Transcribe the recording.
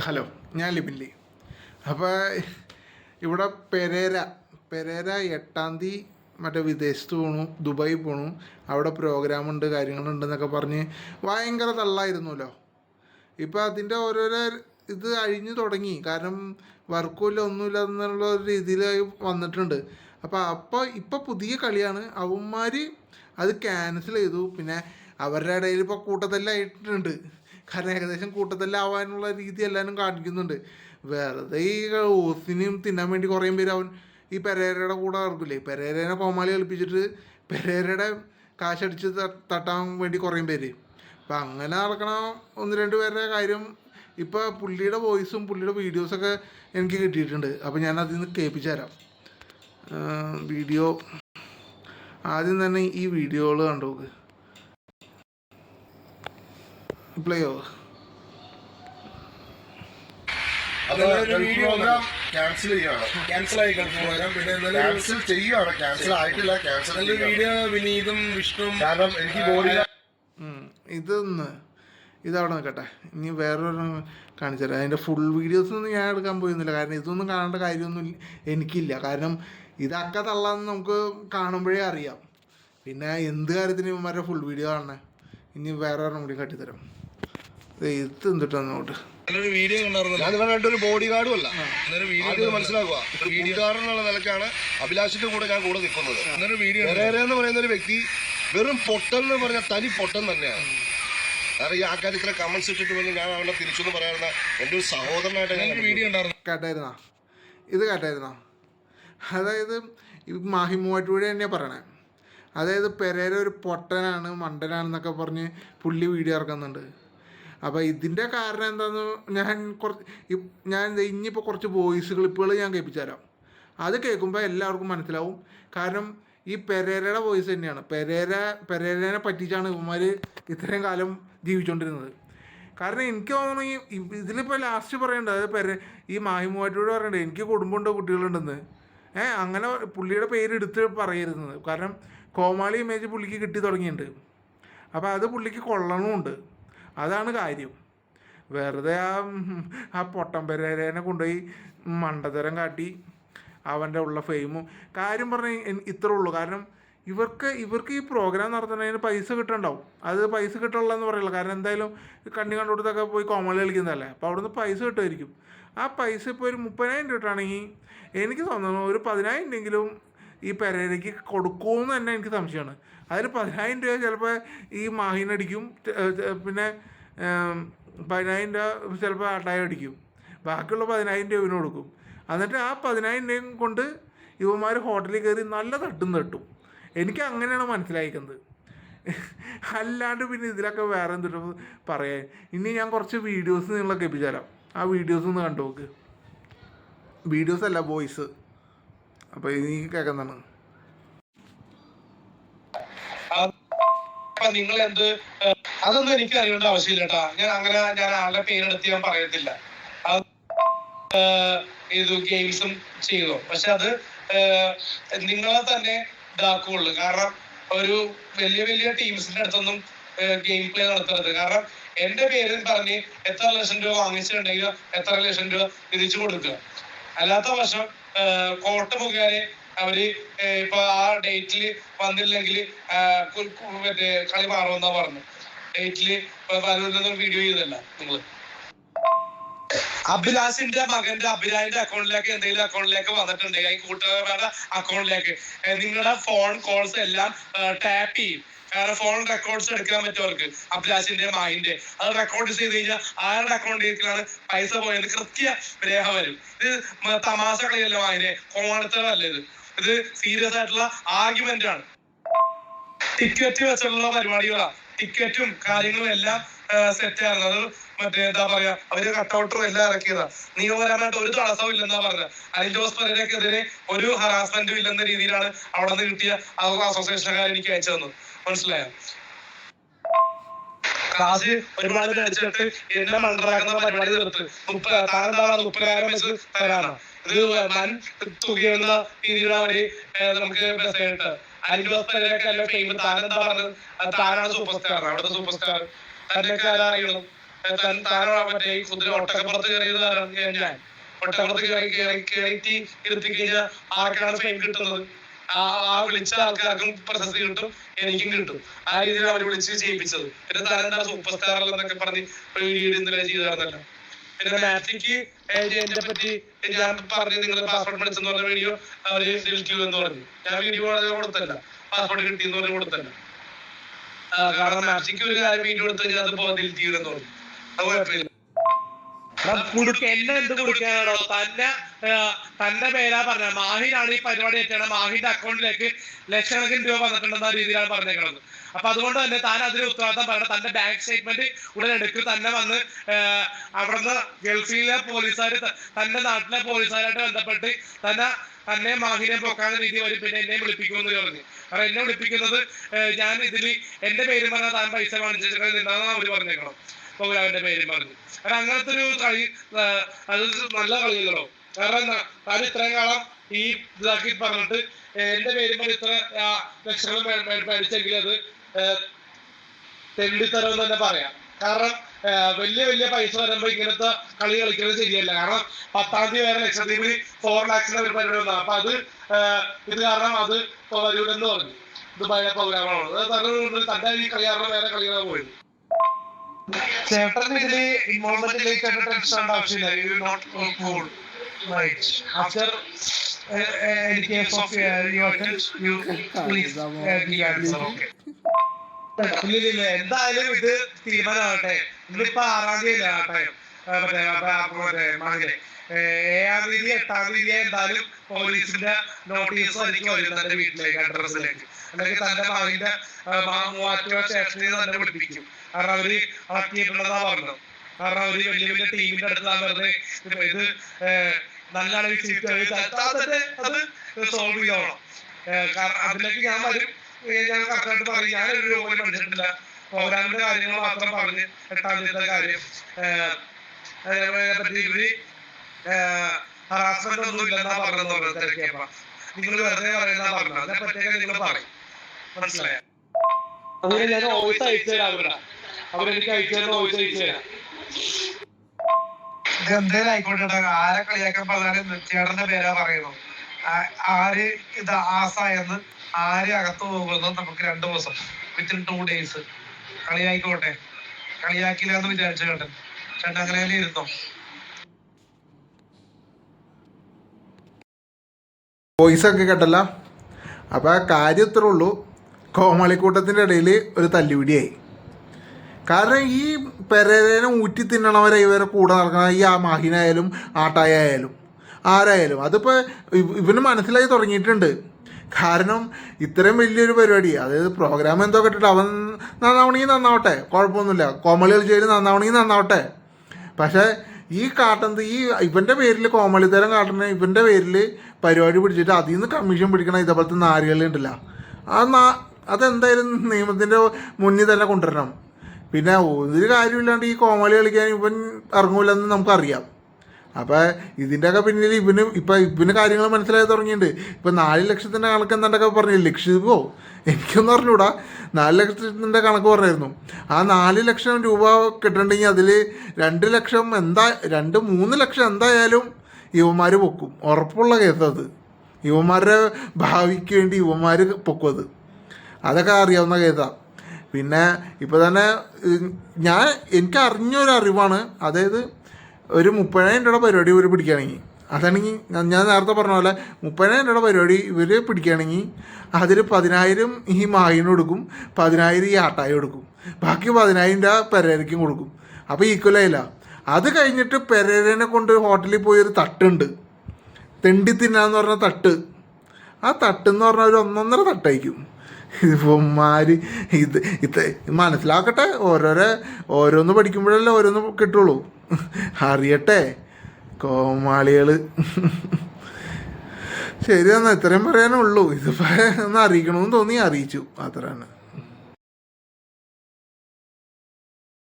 Hello ഞാൻ ലിബിൻലി അപ്പോൾ ഇവിടെ പെരേര പെരേര എട്ടാം തീയതി മറ്റേ വിദേശത്ത് പോണു ദുബായി പോണു. അവിടെ പ്രോഗ്രാമുണ്ട് കാര്യങ്ങളുണ്ടെന്നൊക്കെ പറഞ്ഞ് ഭയങ്കര തള്ളായിരുന്നല്ലോ. ഇപ്പോൾ അതിന്റെ ഓരോരോ ഇത് അഴിഞ്ഞു തുടങ്ങി. കാരണം വർക്കുമില്ല ഒന്നുമില്ല എന്നുള്ള ഒരു രീതിയിലായി വന്നിട്ടുണ്ട്. അപ്പോൾ അപ്പോൾ ഇപ്പോൾ പുതിയ കളിയാണ്. അവന്മാർ അത് ക്യാൻസൽ ചെയ്തു. പിന്നെ അവരുടെ ഇടയിൽ ഇപ്പോൾ കൂട്ടത്തെല്ലായിട്ടുണ്ട്. കാരണം ഏകദേശം കൂട്ടത്തിലാവാനുള്ള രീതി എല്ലാവരും കാണിക്കുന്നുണ്ട്. വെറുതെ ഈ ഓസിനെയും തിന്നാൻ വേണ്ടി കുറേ പേര് അവൻ ഈ പെരേരയുടെ കൂടെ ഇറക്കില്ലേ പെരേരനെ കോമാളി കളിപ്പിച്ചിട്ട് പെരേരയുടെ കാശടിച്ച് തട്ടാൻ വേണ്ടി കുറേ പേര്. അപ്പം അങ്ങനെ നടക്കണ ഒന്ന് രണ്ട് പേരുടെ കാര്യം ഇപ്പോൾ പുള്ളിയുടെ വോയിസും പുള്ളിയുടെ വീഡിയോസൊക്കെ എനിക്ക് കിട്ടിയിട്ടുണ്ട്. അപ്പോൾ ഞാൻ അതിൽ നിന്ന് കേൾപ്പിച്ചു തരാം വീഡിയോ ആദ്യം തന്നെ ഈ വീഡിയോകൾ കണ്ടു നോക്ക്. പ്ലേ ക്യാൻസൽ ചെയ്യാണ് ക്യാൻസൽ ആയി പിന്നെ ക്യാൻസൽ ക്യാൻസൽ ആയിട്ടില്ല. ക്യാൻസൽ വീഡിയോ വിനീതും കാരണം എനിക്ക് ബോഡി. ഇതൊന്ന് ഇതവിടെ നിൽക്കട്ടെ. ഇനി വേറൊരു കാണിച്ചു തരാം. അതിന്റെ ഫുൾ വീഡിയോസ് ഒന്നും ഞാൻ എടുക്കാൻ പോയിരുന്നില്ല. കാരണം ഇതൊന്നും കാണേണ്ട കാര്യമൊന്നും ഇല്ല- എനിക്കില്ല. കാരണം ഇതൊക്കെ തള്ളാന്ന് നമുക്ക് കാണുമ്പോഴേ അറിയാം. പിന്നെ എന്ത് കാര്യത്തിന് ഇവന്മാരുടെ ഫുൾ വീഡിയോ കാണണേ. ഇനി വേറെ ഒരെണ്ണം കൂടി കാട്ടിത്തരാം. ഇത് എന്തിട്ടാ അങ്ങോട്ട് വീഡിയോ കണ്ടായിരുന്നു. ഞാൻ നിങ്ങളുടെ രണ്ടൊരു ബോഡി ഗാർഡും അല്ല. വീഡിയോ മനസ്സിലാക്കുക. നിലക്കാണ് അഭിലാഷിന്റെ കൂടെ ഞാൻ കൂടെ നിൽക്കുന്നത്. എന്നൊരു വീഡിയോ എന്ന് പറയുന്ന ഒരു വ്യക്തി വെറും പൊട്ടൽ എന്ന് പറഞ്ഞ തനി പൊട്ടൻ തന്നെയാണ്. കാരണം ഈ ആൾക്കാർ ഇത്ര കമന്റ്സ് ഇട്ടിട്ട് വന്ന് ഞാൻ അവനെ തിരിച്ചൊന്ന് പറയാറുള്ള എന്റെ ഒരു സഹോദരനായിട്ട് വീഡിയോ ഉണ്ടായിരുന്നു കേട്ടായിരുന്നാ? ഇത് കേട്ടായിരുന്നാ? അതായത് ഈ മാഹിമൂവാറ്റൂടെ തന്നെയാണ് പറയണേ. അതായത് പെരേര ഒരു പൊട്ടനാണ് മണ്ടനാണെന്നൊക്കെ പറഞ്ഞ് പുള്ളി വീഡിയോ ഇറക്കുന്നുണ്ട്. അപ്പോൾ ഇതിന്റെ കാരണം എന്താണെന്ന് ഞാൻ കുറച്ച് ഞാൻ ഇനിയിപ്പോൾ കുറച്ച് വോയിസ് ക്ലിപ്പുകൾ ഞാൻ കേൾപ്പിച്ചു തരാം അത് കേൾക്കുമ്പോൾ എല്ലാവർക്കും മനസ്സിലാവും. കാരണം ഈ പെരേരയുടെ വോയിസ് തന്നെയാണ്. പെരേര പെരേരനെ പറ്റിച്ചാണ് ഇവന്മാർ ഇത്രയും കാലം ജീവിച്ചുകൊണ്ടിരുന്നത് കാരണം എനിക്ക് തോന്നുന്നു ഈ ഇതിലിപ്പോൾ ലാസ്റ്റ് പറയേണ്ടത് അതായത് പെര ഈ മാഹിമുമായിട്ടൂടെ പറയണ്ടേ എനിക്ക് കുടുംബമുണ്ട് കുട്ടികളുണ്ടെന്ന്. ഏ അങ്ങനെ പുള്ളിയുടെ പേര് എടുത്ത് പറയരുന്നത് കാരണം കോമാളി ഇമേജ് പുള്ളിക്ക് കിട്ടി തുടങ്ങിയിട്ടുണ്ട്. അപ്പോൾ അത് പുള്ളിക്ക് കൊള്ളണമുണ്ട് അതാണ് കാര്യം. വെറുതെ ആ ആ പെരേരനെ കൊണ്ടുപോയി മണ്ടതരം കാട്ടി അവന്റെ ഉള്ള ഫെയിമും കാര്യം പറഞ്ഞാൽ ഇത്രേ ഉള്ളൂ. കാരണം ഇവർക്ക് ഇവർക്ക് ഈ പ്രോഗ്രാം നടത്തുന്നതിന് പൈസ കിട്ടണ്ടാവും. അത് പൈസ കിട്ടുള്ളതെന്ന് പറയില്ല. കാരണം എന്തായാലും കണ്ണി കണ്ടുകൊടുത്തൊക്കെ പോയി കോമളി കളിക്കുന്നതല്ലേ? അപ്പോൾ അവിടുന്ന് പൈസ കിട്ടുമായിരിക്കും. ആ പൈസ ഇപ്പോൾ ഒരു മുപ്പതിനായിരം രൂപ കിട്ടുകയാണെങ്കിൽ എനിക്ക് തോന്നുന്നു ഒരു പതിനായിരം രൂപയെങ്കിലും ഈ പെരേരയ്ക്ക് കൊടുക്കുമെന്ന് തന്നെ എനിക്ക് സംശയമാണ് അതിൽ പതിനായിരം രൂപ ചിലപ്പോൾ ഈ മാഹിനടിക്കും പിന്നെ പതിനായിരം രൂപ ചിലപ്പോൾ ആട്ടായം അടിക്കും. ബാക്കിയുള്ള പതിനായിരം രൂപ കൊടുക്കും. എന്നിട്ട് ആ പതിനായിരം രൂപയും കൊണ്ട് ഇവന്മാർ ഹോട്ടലിൽ കയറി നല്ല തട്ടും തട്ടും. എനിക്ക് അങ്ങനെയാണ് മനസ്സിലായിക്കുന്നത്. അല്ലാണ്ട് പിന്നെ ഇതിലൊക്കെ വേറെ എന്തിട്ട് പറയാൻ. ഇനി ഞാൻ കുറച്ച് വീഡിയോസ് നിങ്ങളൊക്കെ എപ്പിച്ചാലാം ആ വീഡിയോസ് ഒന്ന് കണ്ടു നോക്ക്. വീഡിയോസ് അല്ല വോയിസ്. അപ്പോൾ എനിക്ക് കേൾക്കുന്നതാണ് അപ്പൊ നിങ്ങൾ എന്ത് അതൊന്നും എനിക്ക് അറിയേണ്ട ആവശ്യമില്ല കേട്ടാ ഞാൻ അങ്ങനെ ഞാൻ ആളുടെ പേരെടുത്ത് ഞാൻ പറയത്തില്ല. ഇത് ഗെയിംസും ചെയ്തു പക്ഷെ അത് നിങ്ങളെ തന്നെ ഇതാക്കുള്ളൂ. കാരണം ഒരു വലിയ വലിയ ടീംസിന്റെ അടുത്തൊന്നും ഗെയിം പ്ലേ നടത്തരുത്. കാരണം എന്റെ പേര് പറഞ്ഞ് എത്ര ലക്ഷം രൂപ വാങ്ങിച്ചിട്ടുണ്ടെങ്കിൽ എത്ര ലക്ഷം രൂപ തിരിച്ചു കൊടുക്കുക. അല്ലാത്ത പക്ഷം കോട്ട മുഖേന അവർ ഇപ്പൊ ആ ഡേറ്റിൽ വന്നില്ലെങ്കിൽ മറ്റേ കളി മാറുമെന്നാ പറഞ്ഞു. ഡേറ്റിൽ വീഡിയോ ചെയ്തല്ല നിങ്ങൾ. അഭിലാഷിന്റെ മകന്റെ അഭിലാഷിന്റെ അക്കൗണ്ടിലേക്ക് എന്തെങ്കിലും അക്കൗണ്ടിലേക്ക് വന്നിട്ടുണ്ടെങ്കിൽ ഈ കൂട്ടുകാരുടെ അക്കൗണ്ടിലേക്ക്. നിങ്ങളുടെ ഫോൺ കോൾസ് എല്ലാം ടാപ്പ് ചെയ്യും. കാരണം ഫോൺ റെക്കോർഡ്സ് എടുക്കാൻ പറ്റും അവർക്ക് അഭിലാഷിന്റെ മാഹിന്റെ അത് റെക്കോർഡ് ചെയ്ത് കഴിഞ്ഞാൽ ആരുടെ അക്കൗണ്ടിലേക്കാണ് പൈസ പോയത്? കൃത്യ രേഖ വരും. ഇത് തമാശ കളിയല്ല മാഹിനെ കോമാളിത്തരമല്ല ഇത്? ഇത് സീരിയസ് ആയിട്ടുള്ള ആർഗ്യുമെന്റ് ആണ്. ടിക്കറ്റ് വെച്ചുള്ള പരിപാടികളാണ്. ടിക്കറ്റും കാര്യങ്ങളും എല്ലാം സെറ്റ് ആയിരുന്നു. അത് മറ്റേ എന്താ പറയാ അവർ കട്ടൗട്ടറും എല്ലാം ഇറക്കിയതാ. നിയമപരമായിട്ട് ഒരു തടസ്സവും ഇല്ലെന്നാ പറഞ്ഞത്. അനിൽ ജോസ് പെരേരക്കെതിരെ ഒരു ഹറാസ്മെന്റും ഇല്ലെന്ന രീതിയിലാണ് അവിടെ നിന്ന് കിട്ടിയ അസോസിയേഷനുകാർ എനിക്ക് അയച്ചു തന്നത്. മനസ്സിലായോ? ക്ലാസ് ഒരുപാട് കഴിച്ചിട്ട് എന്നെ മണ്ടറാക്കുന്ന പരിപാടി തീർത്ത്. മുപ്പ താനെന്താ മുപ്പതിനായിരം വെച്ച് തരാനോ. ഇത് വൻ തുകയെന്ന രീതിയിലാണ് അവർ ഏഹ് നമുക്ക് മെസ്സേജ് അലിജോസ് പെരേരൊക്കെ എല്ലാം ഫെയിം താനെന്താ പറഞ്ഞത്? താനാണ് സൂപ്പർ സ്റ്റാർ അവിടുത്തെ സൂപ്പർ സ്റ്റാർ തന്നെയൊക്കെ ആരാ അറിയണം ഏഹ് താൻ- താനോ മറ്റേ കുതിര ഒട്ടക്കപ്പുറത്ത് കയറിയത് ഞാൻ. ഒട്ടക്കപ്പുറത്ത് കയറി കയറി കയറ്റി ഇരുത്തി കഴിഞ്ഞാൽ ആർക്കാണ് ഫെയിം കിട്ടുന്നത്? ആ വിളിച്ച ആൾക്കാർക്കും പ്രശസ്തി കിട്ടും എനിക്കും കിട്ടും. ആ രീതിയിൽ അവർ വിളിച്ച് ചെയ്യിപ്പിച്ചത് പിന്നെ താനെന്താ സൂപ്പർ സ്റ്റാർ എന്നൊക്കെ പറഞ്ഞ് ഒരു വീഡിയോ ഇന്നലെ ചെയ്തായിരുന്നല്ലോ പിന്നെ മാറ്റിക്ക് എന്നെ പറ്റി ഞാൻ പറഞ്ഞു നിങ്ങൾ പാസ്പോർട്ട് പഠിച്ചെന്ന് പറഞ്ഞ വീഡിയോ അവർ ഡിലീറ്റ് ചെയ്യുമെന്ന് പറഞ്ഞു. ഞാൻ വീഡിയോ കൊടുത്തല്ല. പാസ്പോർട്ട് കിട്ടിയെന്ന് പറഞ്ഞ് കൊടുത്തല്ല. കാരണം മാറ്റിക്ക് ഒരു കാര്യം വീഡിയോ എടുത്ത് കഴിഞ്ഞാൽ അത് ഡിലീറ്റ് എന്ന് പറഞ്ഞു. അത് കുഴപ്പമില്ല. കുടുക്ക എന്നെ എന്ത് കൊടുക്കാനാണോ തന്നെ തന്റെ പേരാ പറഞ്ഞ മാഹിനാണ് ഈ പരിപാടി എത്തിയത് മാഹിന്റെ അക്കൗണ്ടിലേക്ക് ലക്ഷക്കണക്കിന് രൂപ വന്നിട്ടുണ്ടെന്ന രീതിയിലാണ് പറഞ്ഞേക്കുന്നത് അപ്പൊ അതുകൊണ്ട് തന്നെ താൻ അതിന് ഉത്തരവാദിത്തം പറയണം. തന്റെ ബാങ്ക് സ്റ്റേറ്റ്മെന്റ് ഉടൻ എടുക്കും. തന്നെ വന്ന് അവിടുന്ന് ഗൾഫിലെ പോലീസുകാർ തന്റെ നാട്ടിലെ പോലീസുകാരായിട്ട് ബന്ധപ്പെട്ട് തന്നെ തന്നെ മാഹിനെ പൊക്കാത്ത രീതി വരും പിന്നെ എന്നെ വിളിപ്പിക്കുമെന്ന് പറഞ്ഞു. കാരണം എന്നെ വിളിപ്പിക്കുന്നത് ഞാൻ ഇതിൽ എന്റെ പേര് പറഞ്ഞാൽ താൻ പൈസ വാങ്ങിച്ചിട്ട് നിന്നാന്ന് അവർ പറഞ്ഞേക്കണം പ്രോഗ്രാമിന്റെ പേരും പറഞ്ഞു. കാരണം അങ്ങനത്തെ ഒരു കളി അത് നല്ല കളിയല്ലോ കാരണം എന്താ താൻ ഇത്രയും കാലം ഈ ഇതാക്കി പറഞ്ഞിട്ട് എന്റെ പേരും പറഞ്ഞ് ഇത്ര ലക്ഷങ്ങൾ മേടിച്ചെങ്കിൽ അത് തെണ്ടിത്തരം തന്നെ പറയാം. കാരണം വലിയ വലിയ പൈസ വരുമ്പോ ഇങ്ങനത്തെ കളി കളിക്കുന്നത് ശരിയല്ല. കാരണം പത്താം തീയതി വരെ ലക്ഷദ്വീപിൽ ഫോർ ലാക്സിന് ഒരു പരിപാടി വന്നു. അപ്പൊ അത് ഇത് കാരണം അത് വരൂടെന്ന് പറഞ്ഞു. ദുബായിലെ പ്രോഗ്രാമാണ് അത് തന്റെ ഈ കളി കാരണം വേറെ കളികളാണ് പോയത്. ചേട്ടൻ ഇതിൽ ഇൻവോൾവ്മെന്റിലേക്ക് ടെൻഷൻ ആവശ്യമില്ല. You not cool right after any case of uh, your attempts, you please uh, give answer. Okay. ഇല്ലില്ല എന്തായാലും ഇത് തീരുമാനമാകട്ടെ. ഇന്നിപ്പോ ആറാം തീയതി ആകട്ടെ? മറ്റേ മകനെ ഏഴാം തീയതി എട്ടാം തീയതി എന്തായാലും പോലീസിന്റെ നോട്ടീസ് എനിക്ക് വരും തന്റെ വീട്ടിലേക്ക് അഡ്രസ്സിലേക്ക് അല്ലെങ്കിൽ തന്റെ മകന്റെ മൂവാറ്റുപുഴ സ്റ്റേഷനിൽ തന്നെ പിടിപ്പിക്കും. കാരണം അവർ ആക്കിയിട്ടുള്ളതാ പറഞ്ഞത്. കാരണം അവർ വലിയ വലിയ ടീമിന്റെ അടുത്ത് വെറുതെ ഇത് ഇത് ഏഹ്, നല്ല അളവിൽ ചീത്ത അത് സോൾവ് ഏഹ്, കാരണം അതിലേക്ക് ഞാൻ വരും. ഞാൻ കറക്റ്റായിട്ട് പറയും. ഞാനൊരു രൂപ പോലും പഠിച്ചിട്ടില്ല പ്രോഗ്രാമിന്റെ കാര്യങ്ങൾ മാത്രം പറഞ്ഞ് എട്ടാം തീയതിയുടെ കാര്യം. പറ്റി ഇവർ ഹറാസ്മെന്റ് ഒന്നും ഇല്ലെന്നാ പറഞ്ഞത് പറഞ്ഞു നിങ്ങൾ വെറുതെ പറയുന്ന പറഞ്ഞു അതിനെ പറ്റിയൊക്കെ നിങ്ങൾ പറയും. മനസ്സിലായോ? അങ്ങനെ ഞാൻ വോയിസ് അയച്ചു തരാം അവരാ. അവരെനിക്ക് അയച്ചു തരുന്ന വോയിസ് അയച്ചു തരാം. ഇതെന്തേലും ആയിക്കോട്ടെ ആരെ കളിയാക്കാൻ പറഞ്ഞാലും ചേട്ടന്റെ പേരാ പറയുന്നു. ആര് ഇത് ആസായെന്ന് ആര് അകത്ത് പോകുമെന്ന് നമുക്ക് രണ്ടു ദിവസം വിത്തിൻ ടു ഡേയ്സ് കളിയായിക്കോട്ടെ. കളിയാക്കില്ല എന്ന് വിചാരിച്ചു ചേട്ടൻ ചേട്ടൻ അങ്ങനെ തന്നെ ഇരുന്നോ? വോയിസ് ഒക്കെ കേട്ടല്ല. അപ്പോൾ ആ കാര്യം ഇത്രേ ഉള്ളൂ. കോമാളിക്കൂട്ടത്തിന്റെ ഇടയിൽ ഒരു തല്ലുപിടിയായി. കാരണം ഈ പെരേനെ ഊറ്റി തിന്നണവരെ ഇവരെ കൂടെ നടക്കണ ഈ ആ മാഹിനായാലും ആട്ടായാലും ആരായാലും. അതിപ്പോൾ ഇവന് മനസ്സിലായി തുടങ്ങിയിട്ടുണ്ട്. കാരണം ഇത്രയും വലിയൊരു പരിപാടി അതായത് പ്രോഗ്രാം എന്തോ കേട്ടിട്ട് അവൻ നന്നാവണമെങ്കിൽ നന്നാവട്ടെ കുഴപ്പമൊന്നുമില്ല. കോമളി കളിച്ചാലും നന്നാവണമെങ്കിൽ നന്നാവട്ടെ. പക്ഷേ ഈ കാട്ടുന്നത് ഈ ഇവന്റെ പേരിൽ കോമളിത്തരം കാട്ടുന്ന ഇവന്റെ പേരിൽ പരിപാടി പിടിച്ചിട്ട് അതിൽ നിന്ന് കമ്മീഷൻ പിടിക്കണ ഇതേപോലത്തെ നാരുകളുണ്ടല്ല. ആ നാ അതെന്തായാലും നിയമത്തിന്റെ മുന്നിൽ തന്നെ കൊണ്ടുവരണം. പിന്നെ ഒരു കാര്യമില്ലാണ്ട് ഈ കോമാളി കളിക്കാൻ ഇവൻ ഇറങ്ങൂലെന്ന് നമുക്കറിയാം. അപ്പോൾ ഇതിന്റെയൊക്കെ പിന്നിൽ ഇവന് ഇപ്പം ഇവന് കാര്യങ്ങൾ മനസ്സിലായി തുടങ്ങിയിട്ടുണ്ട്. ഇപ്പം നാല് ലക്ഷത്തിന്റെ കണക്ക് എന്താണ്ടൊക്കെ പറഞ്ഞു ലക്ഷദ്വീപോ എനിക്കൊന്നും അറിഞ്ഞൂടാ. നാല് ലക്ഷത്തിന്റെ കണക്ക് പറഞ്ഞായിരുന്നു. ആ നാല് ലക്ഷം രൂപ കിട്ടണ്ടെങ്കിൽ അതിൽ രണ്ട് ലക്ഷം എന്താ രണ്ട് മൂന്ന് ലക്ഷം എന്തായാലും യുവന്മാർ പൊക്കും. ഉറപ്പുള്ള കേസത് യുവന്മാരുടെ ഭാവിക്ക് വേണ്ടി യുവന്മാർ പൊക്കും അത്. അതൊക്കെ അറിയാവുന്ന കേസാണ് പിന്നെ ഇപ്പോൾ തന്നെ ഞാൻ എനിക്ക് അറിഞ്ഞൊരു അറിവാണ് അതായത് ഒരു മുപ്പതിനായിരം രൂപ പരിപാടി ഇവർ പിടിക്കുകയാണെങ്കിൽ. അതാണെങ്കിൽ ഞാൻ നേരത്തെ പറഞ്ഞ പോലെ മുപ്പതിനായിരം രൂപയുടെ പരിപാടി ഇവർ പിടിക്കുകയാണെങ്കിൽ അതിൽ പതിനായിരം ഈ മായിന് കൊടുക്കും പതിനായിരം ഈ ആട്ടായി കൊടുക്കും. ബാക്കി പതിനായിരം രൂപ പെരേരയ്ക്കും കൊടുക്കും. അപ്പോൾ ഈക്വലായില്ല അത് കഴിഞ്ഞിട്ട് പെരേരനെ കൊണ്ട് ഹോട്ടലിൽ പോയി ഒരു തട്ടുണ്ട്. തെണ്ടി തിന്നാന്ന് പറഞ്ഞ തട്ട്. ആ തട്ടെന്ന് പറഞ്ഞാൽ ഒരു ഒന്നൊന്നര തട്ടായിരിക്കും. ഇവന്മാര് ഇത് ഇത് മനസ്സിലാക്കട്ടെ ഓരോരോ ഓരോന്ന് പഠിക്കുമ്പോഴല്ലേ ഓരോന്ന് കിട്ടുള്ളൂ. അറിയട്ടെ കോമാളികൾ ശരി ഇത്രയും പറയാനുള്ളൂ. ഇതിപ്പോൾ ഒന്ന് അറിയിക്കണമെന്ന് തോന്നി അറിയിച്ചു. അത്രയാണ്.